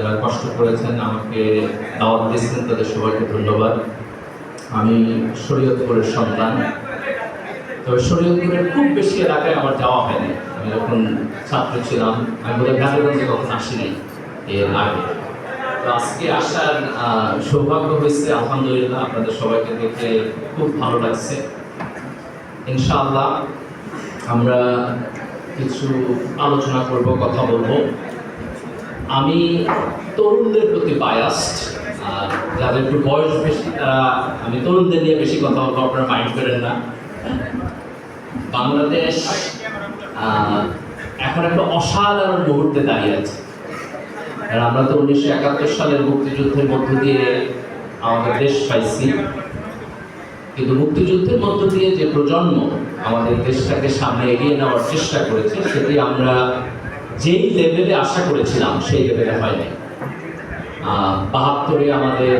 যারা কষ্ট করেছেন, আমাকে দাওয়াত দিয়েছেন, তাদের সবাইকে ধন্যবাদ। আমি শরীয়তপুরের সন্তান। তবে শরীয়তপুরের খুব বেশি এলাকায় আমার যাওয়া হয়নি। আমি যখন ছাত্র ছিলাম, আমি বোধহয় গাজীগঞ্জে কখন আসিনি এর আগে। তো আজকে আসার সৌভাগ্য হয়েছে, আলহামদুলিল্লাহ, আপনাদের সবাইকে দেখে খুব ভালো লাগছে। ইনশাআল্লাহ, আমরা কিছু আলোচনা করব, কথা বলব। আমি তরুণদের প্রতি বায়াসড আর যাদের একটু বয়স বেশি, তারা, আমি তরুণদের নিয়ে বেশি কথা বলব, আপনারা মাইন্ড করেন না। বাংলাদেশ এখন একটা অসাধারণ মুহূর্তে দাঁড়িয়ে আছে। আর আমরা তো উনিশশো একাত্তর সালের মুক্তিযুদ্ধের মধ্য দিয়ে আমাদের দেশ পাইছি। কিন্তু মুক্তিযুদ্ধের মধ্য দিয়ে যে প্রজন্ম আমাদের দেশটাকে সামনে এগিয়ে নেওয়ার চেষ্টা করেছে, সেটি আমরা যেই লেভেলে আশা করেছিলাম, সেই লেভেলে হয়নি। বাহাত্তরে আমাদের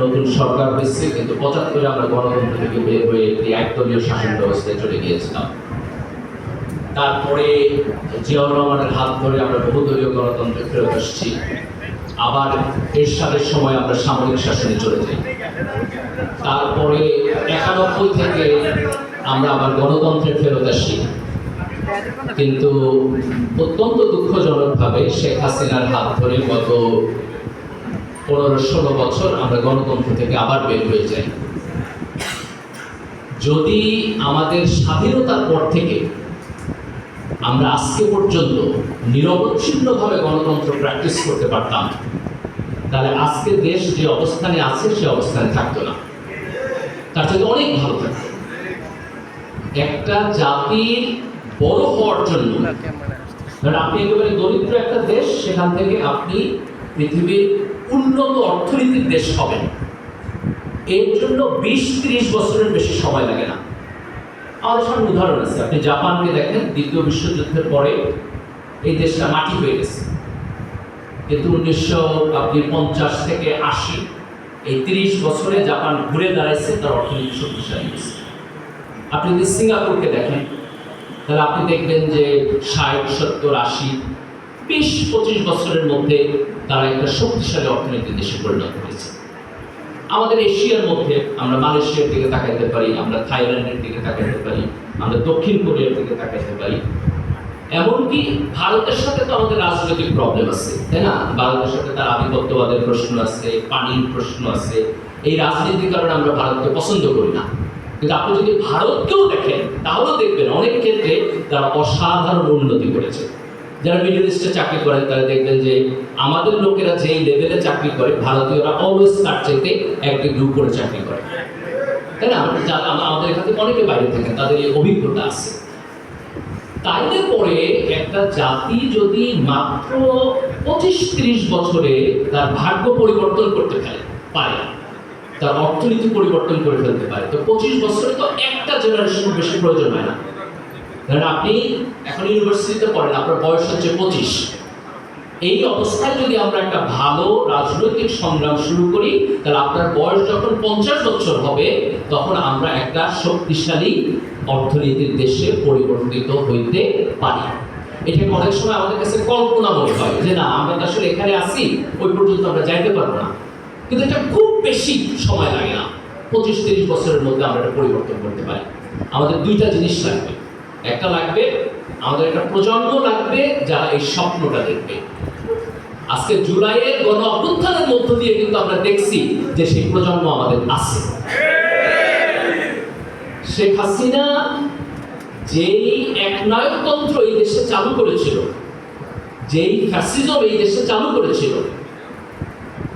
নতুন সরকার হয়েছে, কিন্তু পঁচাত্তরে আমরা গণতন্ত্র থেকে বের হয়ে একটি একদলীয় শাসন ব্যবস্থায় চলে গিয়েছিলাম। তারপরে জিয়াউর রহমানের হাত ধরে আমরা বহুদলীয় গণতন্ত্রে ফেরত আসছি। আবার এরশাদের সময় আমরা সামরিক শাসনে চলে যাই। তারপরে একানব্বই থেকে আমরা আবার গণতন্ত্রে ফেরত আসি। কিন্তু অত্যন্ত দুঃখজনকভাবে শেখ হাসিনার হাত ধরে গত পনেরো ষোলো বছর আমরা গণতন্ত্র থেকে আবার বের হয়ে যাই। যদি আমাদের স্বাধীনতার পর থেকে আমরা আজকে পর্যন্ত নিরবচ্ছিন্নভাবে গণতন্ত্র প্র্যাকটিস করতে পারতাম, তাহলে আজকে দেশ যে অবস্থানে আছে, সে অবস্থানে থাকতো না। তার থেকে অনেক ভালো থাকতো। একটা জাতির বড় হওয়ার জন্য। কারণ আপনি একেবারে দরিদ্র একটা দেশ সেখান থেকে আপনি পৃথিবীর উন্নত অর্থনীতির দেশ হবেন। এর জন্য বিশ ত্রিশ বছরের বেশি সময় লাগে না। আমাদের সামনে উদাহরণ আছে। আপনি জাপানকে দেখেন দ্বিতীয় বিশ্বযুদ্ধের পরে এই দেশটা মাটি হয়ে গেছে। কিন্তু উনিশশো আপনি পঞ্চাশ থেকে আশি এই তিরিশ বছরে জাপান ঘুরে দাঁড়াইছে তার অর্থনীতি শক্তিশালী হয়েছে। আপনি যদি সিঙ্গাপুরকে দেখেন তাহলে আপনি দেখবেন যে ষাট, সত্তর, আশি, বিশ, পঁচিশ বছরের মধ্যে তারা একটা শক্তিশালী অর্থনীতির দেশে পরিণত হয়েছে। আমাদের এশিয়ার মধ্যে আমরা মালয়েশিয়ার দিকে তাকাইতে পারি, আমরা থাইল্যান্ডের দিকে তাকাইতে পারি, আমরা দক্ষিণ কোরিয়ার দিকে তাকাইতে পারি। এমনকি ভারতের সাথে তো আমাদের রাজনৈতিক প্রবলেম আছে, তাই না? ভারতের সাথে তার আধিপত্যবাদের প্রশ্ন আছে, পানির প্রশ্ন আছে। এই রাজনীতির কারণে আমরা ভারতকে পছন্দ করি না। কিন্তু আপনি যদি ভারতকেও দেখেন, তাহলেও দেখবেন অনেক ক্ষেত্রে তারা অসাধারণ উন্নতি করেছে। যারা মিডল ইস্টে চাকরি করেন তারা দেখবেন যে আমাদের লোকেরা যেই লেভেলে চাকরি করে, ভারতীয়রা অলওয়েজ তার চাইতে এক ডিগ্রি উপরে চাকরি করে। তাই না? আমরা যা- আম- আমাদের এখান থেকে অনেকে বাইরে থাকেন, তাদের এই অভিজ্ঞতা আছে। তাইলে পরে একটা জাতি যদি মাত্র পঁচিশ ত্রিশ বছরে তার ভাগ্য পরিবর্তন করতে পারে পারে তার অর্থনীতি পরিবর্তন করে ফেলতে পারে। তো পঁচিশ বছরে তো একটা জেনারেশন বেশি প্রয়োজন হয় না। কারণ আপনি এখন ইউনিভার্সিটিতে পড়েন, আপনার বয়স হচ্ছে পঁচিশ। এই অবস্থায় যদি আমরা একটা ভালো রাজনৈতিক সংগ্রাম শুরু করি, তাহলে আপনার বয়স যখন পঞ্চাশ বছর হবে, তখন আমরা একটা শক্তিশালী অর্থনীতির দেশে পরিবর্তিত হইতে পারি। এটা অনেক সময় আমাদের কাছে কল্পনা মনে হয় যে না, আমরা আসলে এখানে আসি ওই পর্যন্ত আমরা যাইতে পারব না। কিন্তু এটা খুব বেশি সময় লাগে না। পঁচিশ তিরিশ বছরের মধ্যে আমরা এটা পরিবর্তন করতে পারি। আমাদের দুইটা জিনিস লাগবে। একটা লাগবে, আমাদের একটা প্রজন্ম লাগবে যারা এই স্বপ্নটা দেখবে। আজকে জুলাইয়ের গণ অভ্যুত্থানের মধ্য দিয়ে কিন্তু আমরা দেখছি যে সেই প্রজন্ম আমাদের আছে। শেখ হাসিনা যেই একনায়কতন্ত্র এই দেশে চালু করেছিল, যেই ফ্যাসিজম এই দেশে চালু করেছিল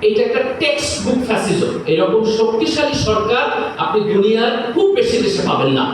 এইটা একটা টেক্সট বুক ফ্যাসিজম এরকম শক্তিশালী সরকার আপনি দুনিয়ার খুব বেশি দেশে পাবেন না।